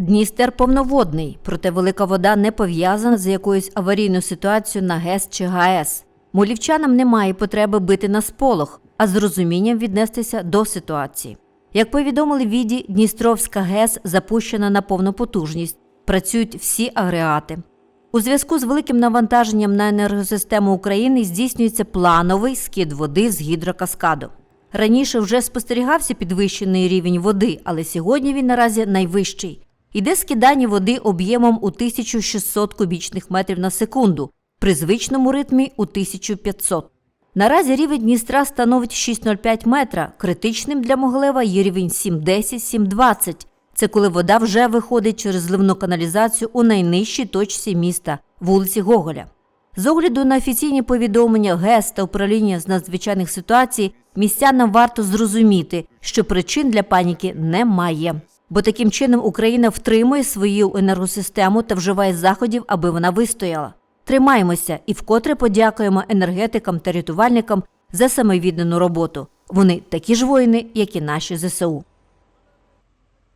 Дністер повноводний, проте велика вода не пов'язана з якоюсь аварійною ситуацією на ГЕС чи ГАЕС. Молівчанам немає потреби бити на сполох, а з розумінням віднестися до ситуації. Як повідомили віді, Дністровська ГЕС запущена на повну потужність, працюють всі агрегати. У зв'язку з великим навантаженням на енергосистему України здійснюється плановий скид води з гідрокаскаду. Раніше вже спостерігався підвищений рівень води, але сьогодні він наразі найвищий. Іде скидання води об'ємом у 1600 кубічних метрів на секунду, при звичному ритмі у 1500. Наразі рівень Дністра становить 6,05 метра, критичним для Моглева є рівень 7,10-7,20. Це коли вода вже виходить через зливну каналізацію у найнижчій точці міста вулиці Гоголя. З огляду на офіційні повідомлення ГЕС та управління з надзвичайних ситуацій, містянам варто зрозуміти, що причин для паніки немає. Бо таким чином Україна втримує свою енергосистему та вживає заходів, аби вона вистояла. Тримаємося і вкотре подякуємо енергетикам та рятувальникам за самовіддану роботу. Вони такі ж воїни, як і наші ЗСУ.